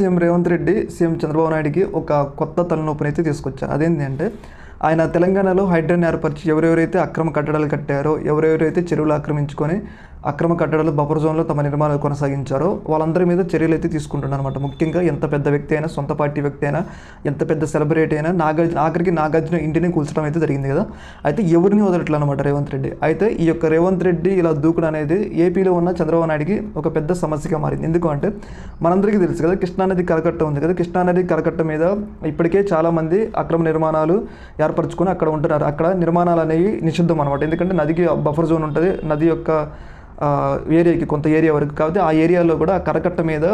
CM Revanth Reddy CM Chandrababu నాయుడుకి ఒక కొత్త తలనొప్పిని అయితే తీసుకొచ్చారు. అదేంటి అంటే ఆయన తెలంగాణలో హైడ్రన్ ఏర్పరిచి ఎవరెవరైతే అక్రమ కట్టడాలు కట్టారో ఎవరెవరైతే చెరువులు ఆక్రమించుకొని అక్రమ కట్టడాలు బఫర్ జోన్లో తమ నిర్మాణాలు కొనసాగించారో. వాళ్ళందరి మీద చర్యలు అయితే తీసుకుంటున్నారు అనమాట ముఖ్యంగా ఎంత పెద్ద వ్యక్తి అయినా సొంత పార్టీ వ్యక్తి అయినా ఎంత పెద్ద సెలబ్రిటీ అయినా నాగార్జున ఆఖరికి నాగార్జున ఇంటిని కూల్చడం అయితే జరిగింది కదా. అయితే ఎవరిని వదలట్లే అనమాట రేవంత్ రెడ్డి? అయితే ఈ యొక్క రేవంత్ రెడ్డి ఇలా దూకుడు అనేది ఏపీలో ఉన్న చంద్రబాబు నాయుడికి ఒక పెద్ద సమస్యగా మారింది. ఎందుకు అంటే మనందరికీ తెలుసు కదా కృష్ణానది కరకట్ట ఉంది కదా. కృష్ణానది కరకట్ట మీద ఇప్పటికే చాలామంది అక్రమ నిర్మాణాలు ఏర్పరచుకొని అక్కడ ఉంటున్నారు. అక్కడ నిర్మాణాలు అనేవి నిషిద్ధం అనమాట ఎందుకంటే నదికి బఫర్ జోన్ ఉంటుంది. నది యొక్క ఏరియాకి కొంత ఏరియా వరకు కాబట్టి ఆ ఏరియాలో కూడా ఆ కరకట్ట మీద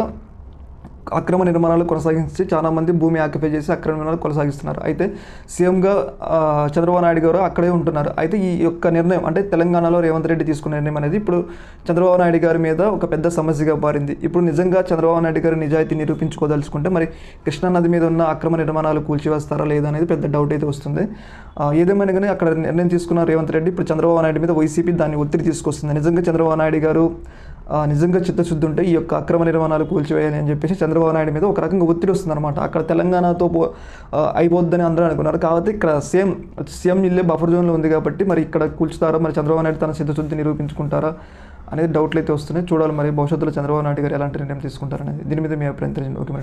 అక్రమ నిర్మాణాలు కొనసాగించి చాలామంది భూమి ఆక్యుపై చేసి అక్రమ నిర్మాణాలు కొనసాగిస్తున్నారు. అయితే సీఎంగా చంద్రబాబు నాయుడు గారు అక్కడే ఉంటున్నారు. అయితే ఈ యొక్క నిర్ణయం అంటే తెలంగాణలో రేవంత్ రెడ్డి తీసుకున్న నిర్ణయం అనేది ఇప్పుడు చంద్రబాబు నాయుడు గారి మీద ఒక పెద్ద సమస్యగా మారింది. ఇప్పుడు నిజంగా చంద్రబాబు నాయుడు గారు నిజాయితీ నిరూపించుకోదలుచుకుంటే మరి కృష్ణా నది మీద ఉన్న అక్రమ నిర్మాణాలు కూల్చివేస్తారా లేదా అనేది పెద్ద డౌట్ అయితే వస్తుంది. ఏదేమైనా కానీ అక్కడ నిర్ణయం తీసుకున్న రేవంత్ రెడ్డి ఇప్పుడు చంద్రబాబు నాయుడు మీద వైసీపీ దాన్ని ఒత్తిడి తీసుకొస్తుంది. నిజంగా చంద్రబాబు నాయుడు గారు నిజంగా చిత్తశుద్ధి ఉంటే ఈ యొక్క అక్రమ నిర్మాణాలు కూల్చివేయాలి అని చెప్పేసి చంద్రబాబు నాయుడు మీద ఒక రకంగా ఒత్తిడి వస్తుందన్నమాట. అక్కడ తెలంగాణతో పో అయిపోద్దని అందరూ అనుకున్నారు. కాబట్టి ఇక్కడ సేమ్ సీఎం ఇల్లే బఫర్ జోన్లో ఉంది కాబట్టి మరి ఇక్కడ కూల్చుతారా? మరి చంద్రబాబు నాయుడు తన చిత్తశుద్ధి నిరూపించుకుంటారా? అనేది డౌట్లు అయితే వస్తున్నాయి. చూడాలి మరి భవిష్యత్తులో చంద్రబాబు నాయుడు గారు ఎలాంటి నిర్ణయం తీసుకుంటారనేది. దీని మీద మీ అభిప్రాయం తెలియజేయండి. Okay madam.